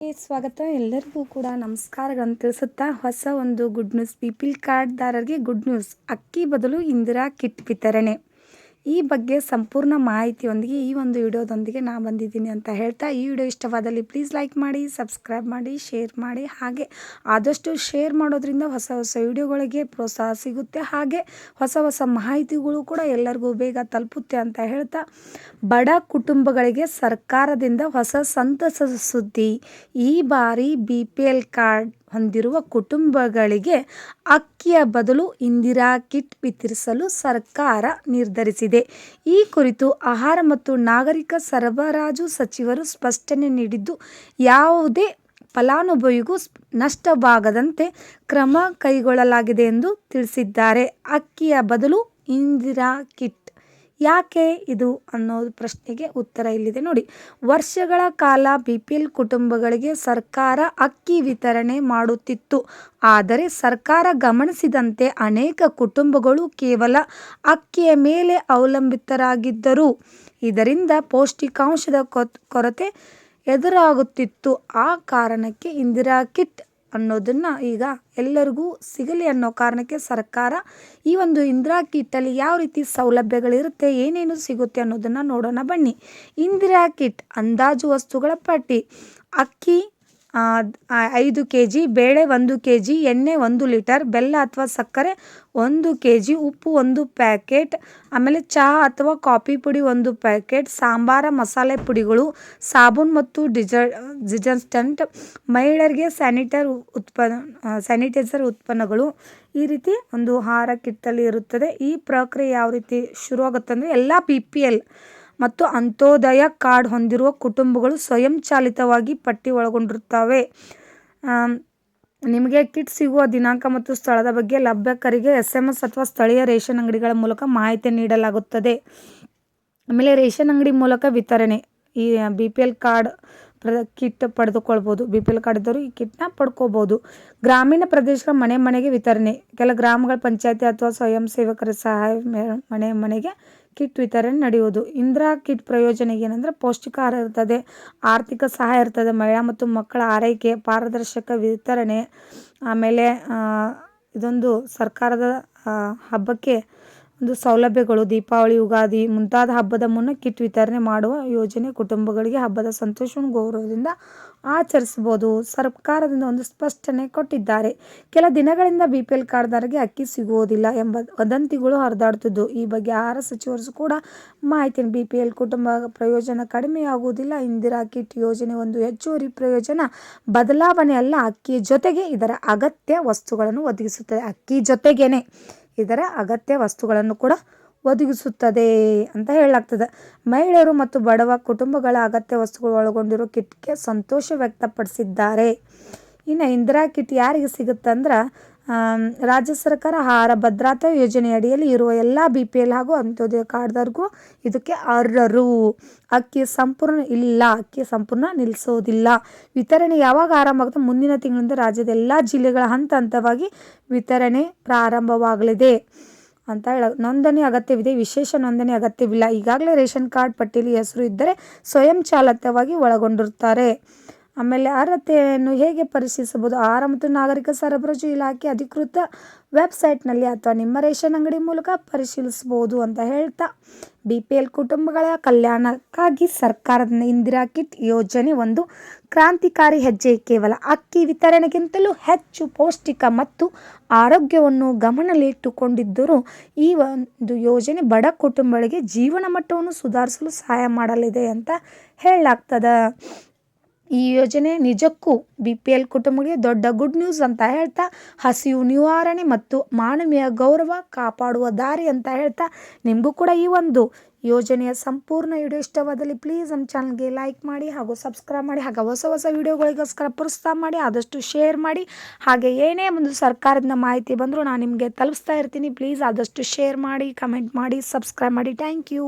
ಸ್ವಾಗತ ಎಲ್ಲರಿಗೂ ಕೂಡ ನಮಸ್ಕಾರಗಳನ್ನು ತಿಳಿಸುತ್ತಾ ಹೊಸ ಒಂದು ಗುಡ್ ನ್ಯೂಸ್ ಪಿ ಪಿ ಕಾರ್ಡ್ದಾರರಿಗೆ ಗುಡ್ ನ್ಯೂಸ್ ಅಕ್ಕಿ ಬದಲು ಇಂದಿರಾ ಕಿಟ್ ವಿತರಣೆ ಈ ಬಗ್ಗೆ ಸಂಪೂರ್ಣ ಮಾಹಿತಿಯೊಂದಿಗೆ ಈ ಒಂದು ವಿಡಿಯೋದೊಂದಿಗೆ ನಾ ಬಂದಿದ್ದೀನಿ ಅಂತ ಹೇಳ್ತಾ, ಈ ವಿಡಿಯೋ ಇಷ್ಟವಾದಲ್ಲಿ ಪ್ಲೀಸ್ ಲೈಕ್ ಮಾಡಿ ಸಬ್ಸ್ಕ್ರೈಬ್ ಮಾಡಿ ಶೇರ್ ಮಾಡಿ, ಹಾಗೆ ಆದಷ್ಟು ಶೇರ್ ಮಾಡೋದ್ರಿಂದ ಹೊಸ ಹೊಸ ವಿಡಿಯೋಗಳಿಗೆ ಪ್ರೋತ್ಸಾಹ ಸಿಗುತ್ತೆ. ಹಾಗೆ ಹೊಸ ಹೊಸ ಮಾಹಿತಿಗಳು ಕೂಡ ಎಲ್ಲರಿಗೂ ಬೇಗ ತಲುಪುತ್ತೆ ಅಂತ ಹೇಳ್ತಾ, ಬಡ ಕುಟುಂಬಗಳಿಗೆ ಸರ್ಕಾರದಿಂದ ಹೊಸ ಸಂತಸದ ಸುದ್ದಿ, ಈ ಬಾರಿ ಬಿ ಪಿ ಎಲ್ ಕಾರ್ಡ್ ಹೊಂದಿರುವ ಕುಟುಂಬಗಳಿಗೆ ಅಕ್ಕಿಯ ಬದಲು ಇಂದಿರಾ ಕಿಟ್ ವಿತರಿಸಲು ಸರ್ಕಾರ ನಿರ್ಧರಿಸಿದೆ. ಈ ಕುರಿತು ಆಹಾರ ಮತ್ತು ನಾಗರಿಕ ಸರಬರಾಜು ಸಚಿವರು ಸ್ಪಷ್ಟನೆ ನೀಡಿದ್ದು, ಯಾವುದೇ ಫಲಾನುಭವಿಗೂ ನಷ್ಟವಾಗದಂತೆ ಕ್ರಮ ಕೈಗೊಳ್ಳಲಾಗಿದೆ ಎಂದು ತಿಳಿಸಿದ್ದಾರೆ. ಅಕ್ಕಿಯ ಬದಲು ಇಂದಿರಾ ಕಿಟ್ ಯಾಕೆ ಇದು ಅನ್ನೋ ಪ್ರಶ್ನೆಗೆ ಉತ್ತರ ಇಲ್ಲಿದೆ ನೋಡಿ. ವರ್ಷಗಳ ಕಾಲ ಬಿ ಪಿ ಎಲ್ ಕುಟುಂಬಗಳಿಗೆ ಸರ್ಕಾರ ಅಕ್ಕಿ ವಿತರಣೆ ಮಾಡುತ್ತಿತ್ತು. ಆದರೆ ಸರ್ಕಾರ ಗಮನಿಸಿದಂತೆ ಅನೇಕ ಕುಟುಂಬಗಳು ಕೇವಲ ಅಕ್ಕಿಯ ಮೇಲೆ ಅವಲಂಬಿತರಾಗಿದ್ದರು. ಇದರಿಂದ ಪೌಷ್ಟಿಕಾಂಶದ ಕೊರತೆ ಎದುರಾಗುತ್ತಿತ್ತು. ಆ ಕಾರಣಕ್ಕೆ ಇಂದಿರಾ ಕಿಟ್ ಅನ್ನೋದನ್ನು ಈಗ ಎಲ್ಲರಿಗೂ ಸಿಗಲಿ ಅನ್ನೋ ಕಾರಣಕ್ಕೆ ಸರ್ಕಾರ ಈ ಒಂದು ಇಂದಿರಾ ಕಿಟ್ಟಲ್ಲಿ ಯಾವ ರೀತಿ ಸೌಲಭ್ಯಗಳಿರುತ್ತೆ, ಏನೇನು ಸಿಗುತ್ತೆ ಅನ್ನೋದನ್ನು ನೋಡೋಣ ಬನ್ನಿ. ಇಂದಿರಾ ಕಿಟ್ ಅಂದಾಜು ವಸ್ತುಗಳ ಪಟ್ಟಿ. ಅಕ್ಕಿ ಐದು ಕೆ ಜಿ ಬೇಳೆ ಒಂದು ಕೆ ಜಿ ಎಣ್ಣೆ ಒಂದು ಲೀಟರ್, ಬೆಲ್ಲ ಅಥವಾ ಸಕ್ಕರೆ ಒಂದು ಕೆ ಜಿ ಉಪ್ಪು ಒಂದು ಪ್ಯಾಕೆಟ್, ಆಮೇಲೆ ಚಹಾ ಅಥವಾ ಕಾಫಿ ಪುಡಿ ಒಂದು ಪ್ಯಾಕೆಟ್, ಸಾಂಬಾರ, ಮಸಾಲೆ ಪುಡಿಗಳು, ಸಾಬೂನ್ ಮತ್ತು ಡಿಜ, ಡಿಜಸ್ಟೆಂಟ್, ಮಹಿಳೆಯರಿಗೆ ಸ್ಯಾನಿಟರ್ ಉತ್ಪನ್ನ ಸ್ಯಾನಿಟೈಸರ್ ಉತ್ಪನ್ನಗಳು ಈ ರೀತಿ ಒಂದು ಆಹಾರ ಕಿಟ್ಟಲ್ಲಿ ಇರುತ್ತದೆ. ಈ ಪ್ರಕ್ರಿಯೆ ಯಾವ ರೀತಿ ಶುರುವಾಗುತ್ತೆ ಅಂದರೆ ಎಲ್ಲ ಬಿ ಪಿ ಎಲ್ ಮತ್ತು ಅಂತ್ಯೋದಯ ಕಾರ್ಡ್ ಹೊಂದಿರುವ ಕುಟುಂಬಗಳು ಸ್ವಯಂಚಾಲಿತವಾಗಿ ಪಟ್ಟಿ ಒಳಗೊಂಡಿರುತ್ತವೆ. ನಿಮಗೆ ಕಿಟ್ ಸಿಗುವ ದಿನಾಂಕ ಮತ್ತು ಸ್ಥಳದ ಬಗ್ಗೆ ಲಭ್ಯಕರಿಗೆ ಎಸ್ ಎಂ ಎಸ್ ಅಥವಾ ಸ್ಥಳೀಯ ರೇಷನ್ ಅಂಗಡಿಗಳ ಮೂಲಕ ಮಾಹಿತಿ ನೀಡಲಾಗುತ್ತದೆ. ಆಮೇಲೆ ರೇಷನ್ ಅಂಗಡಿ ಮೂಲಕ ವಿತರಣೆ. ಈ ಬಿ ಪಿ ಎಲ್ ಕಾರ್ಡ್ ಪ್ರ, ಕಿಟ್ ಪಡೆದುಕೊಳ್ಬೋದು. ಬಿ ಪಿ ಎಲ್ ಕಾರ್ಡ್ ಇದ್ದವರು ಈ ಕಿಟ್ನ ಪಡ್ಕೋಬೋದು. ಗ್ರಾಮೀಣ ಪ್ರದೇಶಗಳ ಮನೆ ಮನೆಗೆ ವಿತರಣೆ. ಕೆಲ ಗ್ರಾಮಗಳ ಪಂಚಾಯತಿ ಅಥವಾ ಸ್ವಯಂ ಸೇವಕರ ಸಹಾಯ ಮನೆ ಮನೆಗೆ ಕಿಟ್ ವಿತರಣೆ ನಡೆಯುವುದು. ಇಂದಿರಾ ಕಿಟ್ ಪ್ರಯೋಜನ ಪೌಷ್ಟಿಕ ಪೌಷ್ಟಿಕಾಹಾರ ಇರ್ತದೆ, ಆರ್ಥಿಕ ಸಹಾಯ ಇರ್ತದೆ, ಮಹಿಳಾ ಮತ್ತು ಮಕ್ಕಳ ಆರೈಕೆ, ಪಾರದರ್ಶಕ ವಿತರಣೆ, ಆಮೇಲೆ ಇದೊಂದು ಸರ್ಕಾರದ ಹಬ್ಬಕ್ಕೆ ಒಂದು ಸೌಲಭ್ಯಗಳು, ದೀಪಾವಳಿ ಯುಗಾದಿ ಮುಂತಾದ ಹಬ್ಬದ ಮುನ್ನ ಕಿಟ್ ವಿತರಣೆ ಮಾಡುವ ಯೋಜನೆ ಕುಟುಂಬಗಳಿಗೆ ಹಬ್ಬದ ಸಂತೋಷವನ್ನು ಗೌರವದಿಂದ ಆಚರಿಸಬಹುದು. ಸರ್ಕಾರದಿಂದ ಒಂದು ಸ್ಪಷ್ಟನೆ ಕೊಟ್ಟಿದ್ದಾರೆ. ಕೆಲ ದಿನಗಳಿಂದ ಬಿ ಪಿ ಎಲ್ ಕಾರ್ಡ್ದಾರರಿಗೆ ಅಕ್ಕಿ ಸಿಗುವುದಿಲ್ಲ ಎಂಬ ವದಂತಿಗಳು ಹರಿದಾಡ್ತಿದ್ದು ಈ ಬಗ್ಗೆ ಆಹಾರ ಸಚಿವರು ಕೂಡ ಮಾಹಿತಿ ಬಿ ಪಿ ಎಲ್ ಕುಟುಂಬ ಪ್ರಯೋಜನ ಕಡಿಮೆಯಾಗುವುದಿಲ್ಲ. ಇಂದಿರಾ ಕಿಟ್ ಯೋಜನೆ ಒಂದು ಹೆಚ್ಚುವರಿ ಪ್ರಯೋಜನ. ಬದಲಾವಣೆ ಅಲ್ಲ, ಅಕ್ಕಿ ಜೊತೆಗೆ ಇದರ ಅಗತ್ಯ ವಸ್ತುಗಳನ್ನು ಒದಗಿಸುತ್ತದೆ. ಅಕ್ಕಿ ಜೊತೆಗೇನೆ ಇದರ ಅಗತ್ಯ ವಸ್ತುಗಳನ್ನು ಕೂಡ ಒದಗಿಸುತ್ತದೆ ಅಂತ ಹೇಳಲಾಗ್ತದೆ. ಮಹಿಳೆಯರು ಮತ್ತು ಬಡವ ಕುಟುಂಬಗಳ ಅಗತ್ಯ ವಸ್ತುಗಳು ಒಳಗೊಂಡಿರೋ ಕಿಟ್ಗೆ ಸಂತೋಷ ವ್ಯಕ್ತಪಡಿಸಿದ್ದಾರೆ. ಇನ್ನು ಇಂದಿರಾ ಕಿಟ್ ಯಾರಿಗೆ ಸಿಗುತ್ತೆ ಅಂದ್ರೆ ರಾಜ್ಯ ಸರ್ಕಾರ ಆಹಾರ ಭದ್ರತಾ ಯೋಜನೆಯಡಿಯಲ್ಲಿ ಇರುವ ಎಲ್ಲ ಬಿ ಪಿ ಎಲ್ ಹಾಗೂ ಅಂತ್ಯೋದಯ ಕಾರ್ಡ್ದವ್ರಿಗೂ ಇದಕ್ಕೆ ಅರ್ಹರು. ಅಕ್ಕಿ ಸಂಪೂರ್ಣ ಇಲ್ಲ, ಅಕ್ಕಿ ಸಂಪೂರ್ಣ ನಿಲ್ಲಿಸೋದಿಲ್ಲ. ವಿತರಣೆ ಯಾವಾಗ ಆರಂಭ ಆಗುತ್ತೆ ಮುಂದಿನ ತಿಂಗಳಿಂದ ರಾಜ್ಯದ ಎಲ್ಲ ಜಿಲ್ಲೆಗಳ ಹಂತ ಹಂತವಾಗಿ ವಿತರಣೆ ಪ್ರಾರಂಭವಾಗಲಿದೆ ಅಂತ ಹೇಳ, ನೋಂದಣಿ ಅಗತ್ಯವಿದೆ, ವಿಶೇಷ ನೋಂದಣಿ ಅಗತ್ಯವಿಲ್ಲ. ಈಗಾಗಲೇ ರೇಷನ್ ಕಾರ್ಡ್ ಪಟ್ಟಿಯಲ್ಲಿ ಹೆಸರು ಇದ್ದರೆ ಸ್ವಯಂ ಚಾಲಿತವಾಗಿ ಒಳಗೊಂಡಿರುತ್ತಾರೆ. ಆಮೇಲೆ ಅರ್ಹತೆಯನ್ನು ಹೇಗೆ ಪರಿಶೀಲಿಸಬಹುದು? ಆಹಾರ ಮತ್ತು ನಾಗರಿಕ ಸರಬರಾಜು ಇಲಾಖೆ ಅಧಿಕೃತ ವೆಬ್ಸೈಟ್ನಲ್ಲಿ ಅಥವಾ ನಿಮ್ಮ ರೇಷನ್ ಅಂಗಡಿ ಮೂಲಕ ಪರಿಶೀಲಿಸಬಹುದು ಅಂತ ಹೇಳ್ತಾ ಬಿ ಪಿ ಎಲ್ ಕುಟುಂಬಗಳ ಕಲ್ಯಾಣಕ್ಕಾಗಿ ಸರ್ಕಾರದ ಇಂದಿರಾ ಕಿಟ್ ಯೋಜನೆ ಒಂದು ಕ್ರಾಂತಿಕಾರಿ ಹೆಜ್ಜೆ. ಕೇವಲ ಅಕ್ಕಿ ವಿತರಣೆಗಿಂತಲೂ ಹೆಚ್ಚು ಪೌಷ್ಟಿಕ ಮತ್ತು ಆರೋಗ್ಯವನ್ನು ಗಮನದಲ್ಲಿಟ್ಟುಕೊಂಡಿದ್ದರೂ ಈ ಒಂದು ಯೋಜನೆ ಬಡ ಕುಟುಂಬಗಳಿಗೆ ಜೀವನ ಮಟ್ಟವನ್ನು ಸುಧಾರಿಸಲು ಸಹಾಯ ಮಾಡಲಿದೆ ಅಂತ ಹೇಳಲಾಗ್ತದೆ. ಈ ಯೋಜನೆ ನಿಜಕ್ಕೂ ಬಿ ಪಿ ಎಲ್ ಕುಟುಂಬಗಳಿಗೆ ದೊಡ್ಡ ಗುಡ್ ನ್ಯೂಸ್ ಅಂತ ಹೇಳ್ತಾ, ಹಸಿವು ನಿವಾರಣೆ ಮತ್ತು ಮಾನವೀಯ ಗೌರವ ಕಾಪಾಡುವ ದಾರಿ ಅಂತ ಹೇಳ್ತಾ ನಿಮಗೂ ಕೂಡ ಈ ಒಂದು ಯೋಜನೆಯ ಸಂಪೂರ್ಣ ವಿಡಿಯೋ ಇಷ್ಟವಾದಲ್ಲಿ ಪ್ಲೀಸ್ ನಮ್ಮ ಚಾನಲ್ಗೆ ಲೈಕ್ ಮಾಡಿ ಹಾಗೂ ಸಬ್ಸ್ಕ್ರೈಬ್ ಮಾಡಿ ಹಾಗೂ ಹೊಸ ಹೊಸ ವಿಡಿಯೋಗಳಿಗೋಸ್ಕರ ಪ್ರೋತ್ಸಾಹ ಮಾಡಿ, ಆದಷ್ಟು ಶೇರ್ ಮಾಡಿ. ಹಾಗೆ ಏನೇ ಒಂದು ಸರ್ಕಾರದಿಂದ ಮಾಹಿತಿ ಬಂದರೂ ನಾನು ನಿಮಗೆ ತಲುಪಿಸ್ತಾ ಇರ್ತೀನಿ. ಪ್ಲೀಸ್ ಆದಷ್ಟು ಶೇರ್ ಮಾಡಿ ಕಮೆಂಟ್ ಮಾಡಿ ಸಬ್ಸ್ಕ್ರೈಬ್ ಮಾಡಿ. Thank you